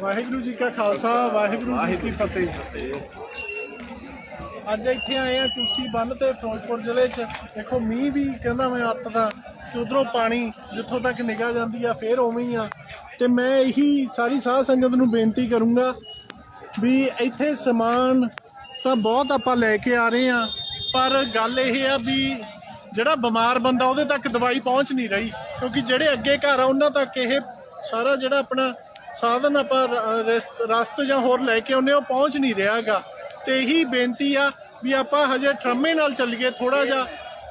ਵਾਹਿਗੁਰੂ ਜੀ ਕਾ ਖਾਲਸਾ, ਵਾਹਿਗੁਰੂ ਜੀ ਕੀ ਫਤਿਹ। ਅੱਜ ਇੱਥੇ ਆਏ ਆ ਟੂਸੀ ਬੰਨ ਤੇ ਫਿਰੋਜ਼ਪੁਰ ਜ਼ਿਲ੍ਹੇ 'ਚ। ਦੇਖੋ, ਮੀਂਹ ਵੀ ਕਹਿੰਦਾ ਮੈਂ ਅੱਤ ਦਾ ਕਿ ਉਧਰੋਂ ਪਾਣੀ ਜਿੱਥੋਂ ਤੱਕ ਨਿਗਾਹ ਜਾਂਦੀ ਆ, ਫੇਰ ਉਵੇਂ ਹੀ ਆ। ਤੇ ਮੈਂ ਇਹੀ ਸਾਰੀ ਸਾਧ ਸੰਗਤ ਨੂੰ ਬੇਨਤੀ ਕਰੂੰਗਾ ਵੀ ਇੱਥੇ ਸਮਾਨ ਤਾਂ ਬਹੁਤ ਆਪਾਂ ਲੈ ਕੇ ਆ ਰਹੇ ਆ ਪਰ ਗੱਲ ਇਹ ਆ ਵੀ ਜਿਹੜਾ ਬਿਮਾਰ ਬੰਦਾ ਉਹਦੇ ਤੱਕ ਦਵਾਈ ਪਹੁੰਚ ਨਹੀਂ ਰਹੀ, ਕਿਉਂਕਿ ਜਿਹੜੇ ਅੱਗੇ ਘਰ ਆ, ਉਹਨਾਂ ਤੱਕ ਇਹ ਸਾਰਾ ਜਿਹੜਾ ਆਪਣਾ ਸਾਧਨ ਆਪਾਂ ਰ- ਰਸਤ ਜਾਂ ਹੋਰ ਲੈ ਕੇ ਆਉਂਦੇ ਉਹ ਪਹੁੰਚ ਨਹੀਂ ਰਿਹਾਗਾ ਤੇ ਇਹੀ ਬੇਨਤੀ ਆ ਵੀ ਆਪਾਂ ਹਜੇ ਟਰਮੇ ਨਾਲ ਚੱਲੀਏ ਥੋੜਾ ਜਿਹਾ,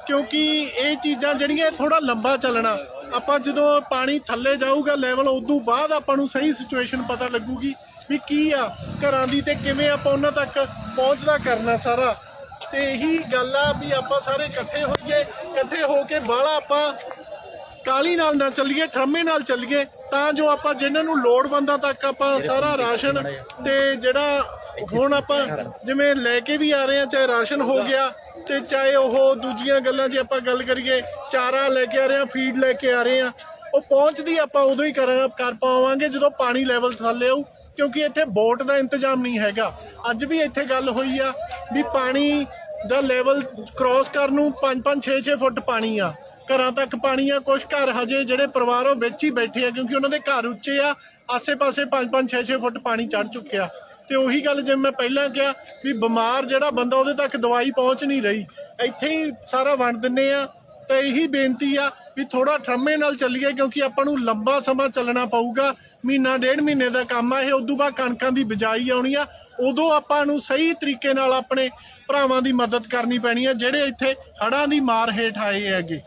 ਕਿਉਂਕਿ ਇਹ ਚੀਜ਼ਾਂ ਜਿਹੜੀਆਂ ਥੋੜਾ ਲੰਬਾ ਚੱਲਣਾ। ਆਪਾਂ ਜਦੋਂ ਪਾਣੀ ਥੱਲੇ ਜਾਊਗਾ ਲੈਵਲ ਉਦੋਂ ਬਾਅਦ ਆਪਾਂ ਨੂੰ ਸਹੀ ਸਿਚੁਏਸ਼ਨ ਪਤਾ ਲੱਗੂਗੀ ਵੀ ਕੀ ਆ ਘਰਾਂ ਦੀ ਤੇ ਕਿਵੇਂ ਆਪਾਂ ਉਹਨਾਂ ਤੱਕ ਪਹੁੰਚਦਾ ਕਰਨਾ ਸਾਰਾ। ਤੇ ਇਹੀ ਗੱਲ ਆ ਵੀ ਆਪਾਂ ਸਾਰੇ ਇਕੱਠੇ ਹੋਈਏ ਇਕੱਠੇ ਹੋ ਕੇ ਬਾਹਲਾ ਆਪਾਂ ਕਾਲੀ ਨਾਲ ਨਾ ਚੱਲੀਏ ਠਰਮੇ ਨਾਲ ਚੱਲੀਏ ਤਾਂ ਜੋ ਆਪਾਂ ਜਿਨ੍ਹਾਂ ਨੂੰ ਲੋੜਵੰਦਾਂ ਤੱਕ ਆਪਾਂ ਸਾਰਾ ਰਾਸ਼ਨ ਤੇ ਜਿਹੜਾ ਹੁਣ ਆਪਾਂ ਜਿਵੇਂ ਲੈ ਕੇ ਵੀ ਆ ਰਹੇ ਆ ਚਾਹੇ ਰਾਸ਼ਨ ਹੋ ਗਿਆ ਤੇ ਚਾਹੇ ਉਹ ਦੂਜੀਆਂ ਗੱਲਾਂ ਜੇ ਆਪਾਂ ਗੱਲ ਕਰੀਏ ਚਾਰਾ ਲੈ ਕੇ ਆ ਰਹੇ ਆ ਫੀਡ ਲੈ ਕੇ ਆ ਰਹੇ ਆ ਉਹ ਪਹੁੰਚਦੀ ਆਪਾਂ ਉਦੋਂ ਹੀ ਕਰ ਕਰ ਪਾਵਾਂਗੇ ਜਦੋਂ ਪਾਣੀ ਲੈਵਲ ਥੱਲੇ ਆਊ। ਕਿਉਂਕਿ ਇੱਥੇ ਬੋਟ ਦਾ ਇੰਤਜ਼ਾਮ ਨਹੀਂ ਹੈਗਾ। ਅੱਜ ਵੀ ਇੱਥੇ ਗੱਲ ਹੋਈ ਆ ਵੀ ਪਾਣੀ ਦਾ ਲੈਵਲ ਕ੍ਰਾਸ ਕਰਨ ਨੂੰ 5-5 6-6 ਫੁੱਟ ਪਾਣੀ ਆ। ਘਰਾਂ ਤੱਕ ਪਾਣੀ ਆ ਕੁਝ ਘਰ ਹਜੇ ਜਿਹੜੇ ਪਰਿਵਾਰ ਉਹ ਵਿੱਚ ਹੀ ਬੈਠੇ ਆ, ਕਿਉਂਕਿ ਉਹਨਾਂ ਦੇ ਘਰ ਉੱਚੇ ਆ, ਆਸੇ-ਪਾਸੇ 5-5 6-6 ਫੁੱਟ ਪਾਣੀ ਚੜ ਚੁੱਕਿਆ। ਤੇ ਉਹੀ ਗੱਲ ਜਿਵੇਂ ਮੈਂ ਪਹਿਲਾਂ ਕਿਹਾ ਵੀ ਬਿਮਾਰ ਜਿਹੜਾ ਬੰਦਾ ਉਹਦੇ ਤੱਕ ਦਵਾਈ ਪਹੁੰਚ ਨਹੀਂ ਰਹੀ। ਇੱਥੇ ਹੀ ਸਾਰਾ ਵੰਡ ਦਿੰਨੇ ਆ। ਤੇ ਇਹੀ ਬੇਨਤੀ ਆ ਵੀ ਥੋੜਾ ਠਰਮੇ ਨਾਲ ਚੱਲੀਏ, ਕਿਉਂਕਿ ਆਪਾਂ ਨੂੰ ਲੰਬਾ ਸਮਾਂ ਚੱਲਣਾ ਪਊਗਾ। ਮਹੀਨਾ, ਡੇਢ ਮਹੀਨੇ ਦਾ ਕੰਮ ਆ, ਇਹ ਉਦੋਂ ਬਾਅਦ ਕਣਕਾਂ ਦੀ ਬਿਜਾਈ ਆਉਣੀ ਆ, ਉਦੋਂ ਆਪਾਂ ਨੂੰ ਸਹੀ ਤਰੀਕੇ ਨਾਲ ਆਪਣੇ ਭਰਾਵਾਂ ਦੀ ਮਦਦ ਕਰਨੀ ਪੈਣੀ ਆ, ਜਿਹੜੇ ਇੱਥੇ ਹੜਾਂ ਦੀ ਮਾਰ ਹੇਠ ਆਏ ਹੈਗੇ।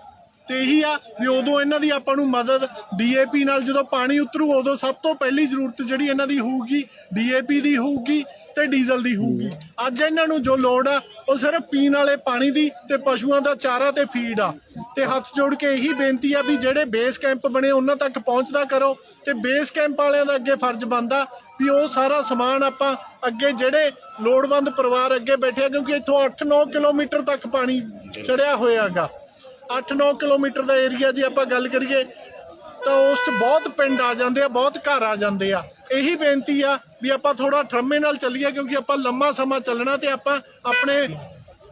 ਤੇ ਇਹੀ ਆ ਵੀ ਉਦੋਂ ਇਹਨਾਂ ਦੀ ਆਪਾਂ ਨੂੰ ਮਦਦ ਡੀਏਪੀ ਨਾਲ ਜਦੋਂ ਪਾਣੀ ਉਤਰੂ, ਉਦੋਂ ਸਭ ਤੋਂ ਪਹਿਲੀ ਜ਼ਰੂਰਤ ਜਿਹੜੀ ਇਹਨਾਂ ਦੀ ਹੋਊਗੀ, ਡੀਏਪੀ ਦੀ ਹੋਊਗੀ ਤੇ ਡੀਜ਼ਲ ਦੀ ਹੋਊਗੀ। ਅੱਜ ਇਹਨਾਂ ਨੂੰ ਜੋ ਲੋੜ ਆ, ਉਹ ਸਿਰਫ ਪੀਣ ਵਾਲੇ ਪਾਣੀ ਦੀ ਤੇ ਪਸ਼ੂਆਂ ਦਾ ਚਾਰਾ ਤੇ ਫੀਡ ਆ। ਤੇ ਹੱਥ ਜੋੜ ਕੇ ਇਹੀ ਬੇਨਤੀ ਆ ਵੀ ਜਿਹੜੇ ਬੇਸ ਕੈਂਪ ਬਣੇ ਉਹਨਾਂ ਤੱਕ ਪਹੁੰਚਦਾ ਕਰੋ ਤੇ ਬੇਸ ਕੈਂਪ ਵਾਲਿਆਂ ਦਾ ਅੱਗੇ ਫਰਜ਼ ਬਣਦਾ ਵੀ ਉਹ ਸਾਰਾ ਸਮਾਨ ਆਪਾਂ ਅੱਗੇ ਜਿਹੜੇ ਲੋੜਵੰਦ ਪਰਿਵਾਰ ਅੱਗੇ ਬੈਠੇ ਆ, ਕਿਉਂਕਿ ਇੱਥੋਂ 8-9 ਕਿਲੋਮੀਟਰ ਤੱਕ ਪਾਣੀ ਚੜਿਆ ਹੋਇਆਗਾ। 8-9 ਕਿਲੋਮੀਟਰ ਦਾ ਏਰੀਆ ਜੇ ਆਪਾਂ ਗੱਲ ਕਰੀਏ, ਤਾਂ ਉਸ 'ਚ ਬਹੁਤ ਪਿੰਡ ਆ ਜਾਂਦੇ ਆ, ਬਹੁਤ ਘਰ ਆ ਜਾਂਦੇ ਆ। ਇਹੀ ਬੇਨਤੀ ਆ ਵੀ ਆਪਾਂ ਥੋੜਾ ਠਰਮੇ ਨਾਲ ਚੱਲੀਏ, ਕਿਉਂਕਿ ਆਪਾਂ ਲੰਮਾ ਸਮਾਂ ਚੱਲਣਾ ਤੇ ਆਪਾਂ ਆਪਣੇ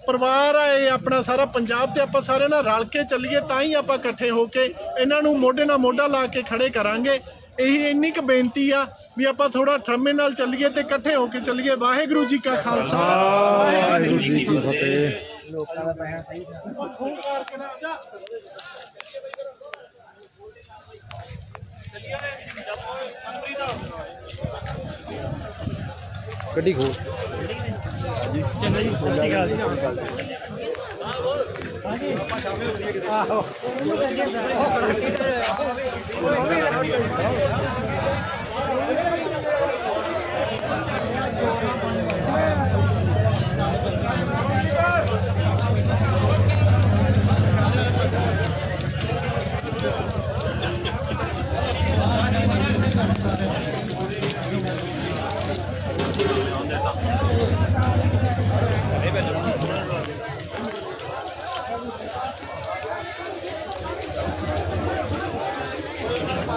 ਪਰਿਵਾਰ ਆ ਇਹ ਆਪਣਾ ਸਾਰਾ ਪੰਜਾਬ ਤੇ ਆਪਾਂ ਸਾਰੇ ਨਾਲ ਰਲ ਕੇ ਚੱਲੀਏ ਤਾਂ ਹੀ ਆਪਾਂ ਇਕੱਠੇ ਹੋ ਕੇ ਇਹਨਾਂ ਨੂੰ ਮੋਢੇ ਨਾਲ ਮੋਢਾ ਲਾ ਕੇ ਖੜੇ ਕਰਾਂਗੇ। ਇਹੀ ਇੰਨੀ ਕੁ ਬੇਨਤੀ ਆ ਵੀ ਆਪਾਂ ਥੋੜਾ ਠਰਮੇ ਨਾਲ ਚੱਲੀਏ ਤੇ ਇਕੱਠੇ ਹੋ ਕੇ ਚੱਲੀਏ। ਵਾਹਿਗੁਰੂ ਜੀ ਕਾ ਖਾਲਸਾ। ਵਾਹਿਗੁਰੂ ਜੀ ਕੀ ਫਤਿਹ। ਫੋਨ ਕਰਕੇ ਨਾ ਜਾ ਗੱਡੀ ਖੋਲ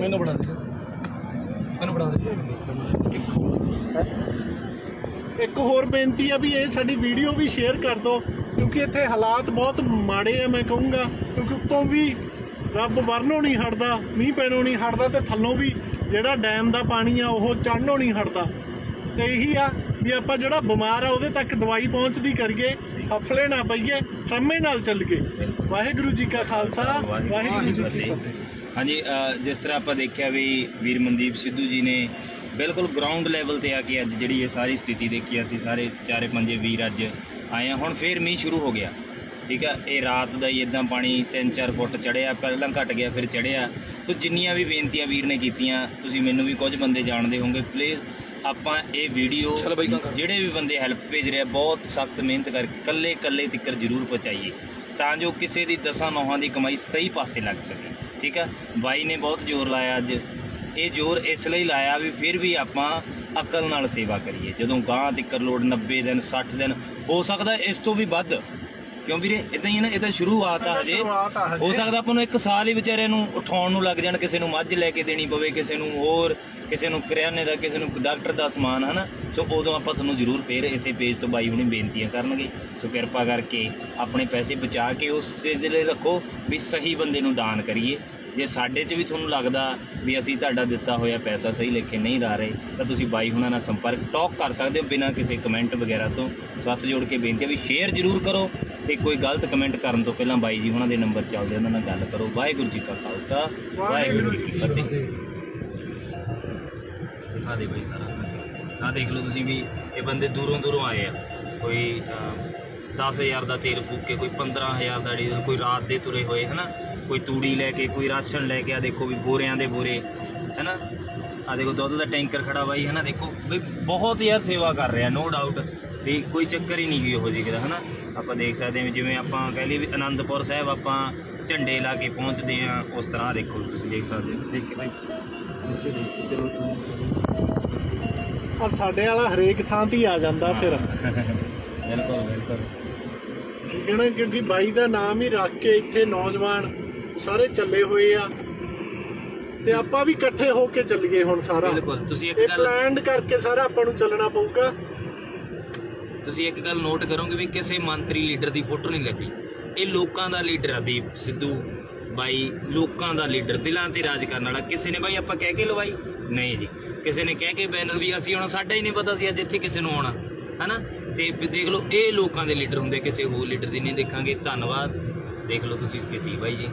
ਮੈਨੂੰ ਬੜਾ ਦੇ ਮੈਨੂੰ ਬੜਾ ਦੇ ਇੱਕ ਹੋਰ ਬੇਨਤੀ ਆ ਵੀ ਇਹ ਸਾਡੀ ਵੀਡੀਓ ਵੀ ਸ਼ੇਅਰ ਕਰ ਦਿਓ, ਕਿਉਂਕਿ ਇੱਥੇ ਹਾਲਾਤ ਬਹੁਤ ਮਾੜੇ ਆ ਮੈਂ ਕਹੂੰਗਾ, ਕਿਉਂਕਿ ਉੱਤੋਂ ਵੀ ਰੱਬ ਵਰਨੋਂ ਨਹੀਂ ਹਟਦਾ, ਮੀਂਹ ਪੈਣੋਂ ਨਹੀਂ ਹਟਦਾ ਤੇ ਥੱਲੋਂ ਵੀ ਜਿਹੜਾ ਡੈਮ ਦਾ ਪਾਣੀ ਆ ਉਹ ਚੜਨੋਂ ਨਹੀਂ ਹਟਦਾ। ਤੇ ਇਹੀ ਆ ਵੀ ਆਪਾਂ ਜਿਹੜਾ ਬਿਮਾਰ ਆ ਉਹਦੇ ਤੱਕ ਦਵਾਈ ਪਹੁੰਚਦੀ ਕਰੀਏ, ਹਫਲੇ ਨਾ ਪਈਏ ਹਮੇ ਨਾਲ ਚੱਲੀਏ। ਵਾਹਿਗੁਰੂ ਜੀ ਕਾ ਖਾਲਸਾ, ਵਾਹਿਗੁਰੂ ਜੀ ਕੀ ਫਤਿਹ। ਹਾਂਜੀ ਜਿਸ ਤਰ੍ਹਾਂ ਆਪਾਂ ਦੇਖਿਆ ਵੀ ਵੀਰ ਮਨਦੀਪ ਸਿੱਧੂ ਜੀ ਨੇ ਬਿਲਕੁਲ ਗਰਾਊਂਡ ਲੈਵਲ ਤੇ ਆ ਕੇ ਅੱਜ ਜਿਹੜੀ ਇਹ ਸਾਰੀ ਸਥਿਤੀ ਦੇਖੀ, ਅਸੀਂ ਸਾਰੇ ਚਾਰੇ ਪੰਜੇ ਵੀਰ ਅੱਜ ਆਏ ਆ ਹੁਣ ਫੇਰ ਮੀਂਹ ਸ਼ੁਰੂ ਹੋ ਗਿਆ। ਠੀਕ ਆ, ਇਹ ਰਾਤ ਦਾ ਹੀ ਇਦਾਂ ਪਾਣੀ 3-4 ਫੁੱਟ ਚੜਿਆ, ਪਹਿਲਾਂ ਘਟ ਗਿਆ, ਫਿਰ ਚੜਿਆ। ਤੋ ਜਿੰਨੀਆਂ ਵੀ ਬੇਨਤੀਆਂ ਵੀਰ ਨੇ ਕੀਤੀਆਂ, ਤੁਸੀਂ ਮੈਨੂੰ ਵੀ ਕੁਝ ਬੰਦੇ ਜਾਣਦੇ ਹੋਵੋਗੇ ਪਲੀਜ਼ ਆਪਾਂ ਇਹ ਵੀਡੀਓ ਜਿਹੜੇ ਵੀ ਬੰਦੇ ਹੈਲਪ ਭੇਜ ਰਹੇ ਆ ਬਹੁਤ ਸਖਤ ਮਿਹਨਤ ਕਰਕੇ ਕੱਲੇ ਕੱਲੇ ਤਿੱਕਰ ਜ਼ਰੂਰ ਪਹੁੰਚਾਈਏ ਤਾਂ ਜੋ ਕਿਸੇ ਦੀ ਦਸਾਂ ਨੌਹਾਂ ਦੀ ਕਮਾਈ ਸਹੀ ਪਾਸੇ ਲੱਗ ਸਕੇ ਠੀਕ ਆ? ਬਾਈ ਨੇ ਬਹੁਤ ਜ਼ੋਰ ਲਾਇਆ ਅੱਜ ਇਹ ਜ਼ੋਰ ਇਸ ਲਈ ਲਾਇਆ ਵੀ ਫਿਰ ਵੀ ਆਪਾਂ ਅਕਲ ਨਾਲ ਸੇਵਾ ਕਰੀਏ ਜਦੋਂ ਗਾਂ ਤਿੱਕਰ ਲੋੜ 90 ਦਿਨ 60 ਦਿਨ ਹੋ ਸਕਦਾ ਇਸ ਤੋਂ ਵੀ ਵੱਧ। ਕਿਉਂ ਵੀਰੇ ਇਦਾਂ ਹੀ ਹੈ ਨਾ ਇਹ ਤਾਂ ਸ਼ੁਰੂਆਤ ਆ ਹਜੇ। ਸ਼ੁਰੂਆਤ ਆ ਹਜੇ। ਹੋ ਸਕਦਾ ਆਪਾਂ ਨੂੰ ਇੱਕ ਸਾਲ ਹੀ ਵਿਚਾਰਿਆਂ ਨੂੰ ਉਠਾਉਣ ਨੂੰ ਲੱਗ ਜਾਣ ਕਿਸੇ ਨੂੰ ਮੱਝ ਲੈ ਕੇ ਦੇਣੀ ਪਵੇ ਕਿਸੇ ਨੂੰ ਹੋਰ ਕਿਸੇ ਨੂੰ ਕਰਿਆਨੇ ਦਾ ਕਿਸੇ ਨੂੰ ਡਾਕਟਰ ਦਾ ਸਮਾਨ ਹਨਾ? ਸੋ ਉਦੋਂ ਆਪਾਂ ਤੁਹਾਨੂੰ ਜ਼ਰੂਰ ਫੇਰ ਇਸੇ ਪੇਜ ਤੋਂ ਬਾਈ ਹੁਣੀ ਬੇਨਤੀਆਂ ਕਰਨਗੇ। ਸੋ ਕਿਰਪਾ ਕਰਕੇ ਆਪਣੇ ਪੈਸੇ ਬਚਾ ਕੇ ਉਸ ਚੀਜ਼ ਦੇ ਲਈ ਰੱਖੋ ਵੀ ਸਹੀ ਬੰਦੇ ਨੂੰ ਦਾਨ ਕਰੀਏ। ਜੇ ਸਾਡੇ 'ਚ ਵੀ ਤੁਹਾਨੂੰ ਲੱਗਦਾ ਵੀ ਅਸੀਂ ਤੁਹਾਡਾ ਦਿੱਤਾ ਹੋਇਆ ਪੈਸਾ ਸਹੀ ਲਿਖ ਕੇ ਨਹੀਂ ਲਾ ਰਹੇ ਤਾਂ ਤੁਸੀਂ ਬਾਈ ਹੁਣਾਂ ਨਾਲ ਸੰਪਰਕ ਟਾਕ ਕਰ ਸਕਦੇ ਹੋ ਬਿਨਾਂ ਕਿਸੇ ਕਮੈਂਟ ਵਗੈਰਾ ਤੋਂ। ਸੋ ਹੱਥ ਜੋੜ ਕੇ ਬੇਨਤੀ ਹੈ ਵੀ ਸ਼ੇਅਰ ਜ਼ਰੂਰ ਕਰੋ ਤੇ ਕੋਈ ਗਲਤ ਕਮੈਂਟ ਕਰਨ ਤੋਂ ਪਹਿਲਾਂ ਬਾਈ ਜੀ ਹੁਣਾਂ ਦੇ ਨੰਬਰ ਚੱਲਦੇ ਉਹਨਾਂ ਨਾਲ ਗੱਲ ਕਰੋ। ਵਾਹਿਗੁਰੂ ਜੀ ਕਾ ਖਾਲਸਾ ਵਾਹਿਗੁਰੂ ਜੀ ਕੀ ਫਤਿਹ ਦਿਖਾ ਦੇ ਬਾਈ ਸਾਰਾ ਆ ਦੇਖ ਲਓ ਤੁਸੀਂ ਵੀ ਇਹ ਬੰਦੇ ਦੂਰੋਂ ਦੂਰੋਂ ਆਏ ਆ। ਕੋਈ 10000 ਦਾ ਤੇਲ ਫੂਕ ਕੇ ਕੋਈ 15000 ਦਾ ਡੀਜ਼ਲ ਕੋਈ ਰਾਤ ਦੇ ਤੁਰੇ ਹੋਏ ਹਨਾ? ਕੋਈ ਤੂੜੀ ਲੈ ਕੇ ਕੋਈ ਰਾਸ਼ਨ ਲੈ ਕੇ ਆ ਦੇਖੋ ਵੀ ਬੋਰਿਆਂ ਦੇ ਬੋਰੇ ਹਨਾ? ਆ ਦੇਖੋ ਦੁੱਧ ਦਾ ਟੈਂਕਰ ਖੜਾ ਬਾਈ ਹਨਾ? ਦੇਖੋ ਵੀ ਬਹੁਤ ਯਾਰ ਸੇਵਾ ਕਰ ਰਿਹਾ ਨੋ ਡਾਊਟ ਵੀ ਕੋਈ ਚੱਕਰ ਹੀ ਨਹੀਂ ਗਈ ਉਹੋ ਜਿਹੀ ਕਿਦਾ ਹਨਾ? ਆਪਾਂ ਦੇਖ ਸਕਦੇ ਹਾਂ ਜਿਵੇਂ ਆਪਾਂ ਕਹਿ ਲਈਏ ਵੀ ਆਨੰਦਪੁਰ ਸਾਹਿਬ ਆਪਾਂ ਝੰਡੇ ਲਾ ਕੇ ਪਹੁੰਚਦੇ ਆ ਉਸ ਤਰ੍ਹਾਂ ਦੇਖੋ ਤੁਸੀਂ ਦੇਖ ਸਕਦੇ ਹੋ। ਦੇਖ ਕੇ ਬਾਈ ਆ ਸਾਡੇ ਵਾਲਾ ਹਰੇਕ ਥਾਂ ਤੇ ਆ ਜਾਂਦਾ ਫਿਰ। ਬਿਲਕੁਲ ਬਿਲਕੁਲ। ਕਿਹਣਾ ਕਿਉਂਕਿ ਬਾਈ ਦਾ ਨਾਮ ਹੀ ਰੱਖ ਕੇ ਇੱਥੇ ਨੌਜਵਾਨ ਸਾਰੇ ਚੱਲੇ ਹੋਏ ਆ। ਤੇ ਆਪਾਂ ਵੀ ਇਕੱਠੇ ਹੋ ਕੇ ਚੱਲੀਏ ਹੁਣ ਸਾਰਾ। ਬਿਲਕੁਲ ਤੁਸੀਂ ਇੱਕ ਇਹ ਗੱਲ ਪਲਾਨਡ ਕਰਕੇ ਸਾਰਾ ਆਪਾਂ ਨੂੰ ਚੱਲਣਾ ਪਊਗਾ। ਤੁਸੀਂ ਇੱਕ ਗੱਲ ਨੋਟ ਕਰੋਗੇ ਵੀ ਕਿਸੇ ਮੰਤਰੀ ਲੀਡਰ ਦੀ ਫੋਟੋ ਨਹੀਂ ਲੱਗੀ। ਇਹ ਲੋਕਾਂ ਦਾ ਲੀਡਰ ਆ ਦੀਪ ਸਿੱਧੂ ਬਾਈ ਲੋਕਾਂ ਦਾ ਲੀਡਰ ਦਿਲਾਂ ਤੇ ਰਾਜ ਕਰਨ ਵਾਲਾ। ਕਿਸੇ ਨੇ ਬਾਈ ਆਪਾਂ ਕਹਿ ਕੇ ਲਵਾਈ? ਨਹੀਂ ਜੀ। ਕਿਸੇ ਨੇ ਕਹਿ ਕੇ ਬੈਨਰ ਵੀ ਅਸੀਂ ਹੁਣ ਸਾਡਾ ਹੀ ਨਹੀਂ ਪਤਾ ਸੀ ਅੱਜ ਇੱਥੇ ਕਿਸੇ ਨੂੰ ਆਉਣਾ। ਹਨਾ? ਤੇ ਦੇਖ ਲਓ, ਇਹ ਲੋਕਾਂ ਦੇ ਲੀਡਰ ਹੁੰਦੇ, ਕਿਸੇ ਹੋਰ ਲੀਡਰ ਦੀ ਨਹੀਂ ਦੇਖਾਂਗੇ। ਧੰਨਵਾਦ। ਦੇਖ ਲਓ ਤੁਸੀਂ ਸਥਿਤੀ ਬਾਈ ਜੀ।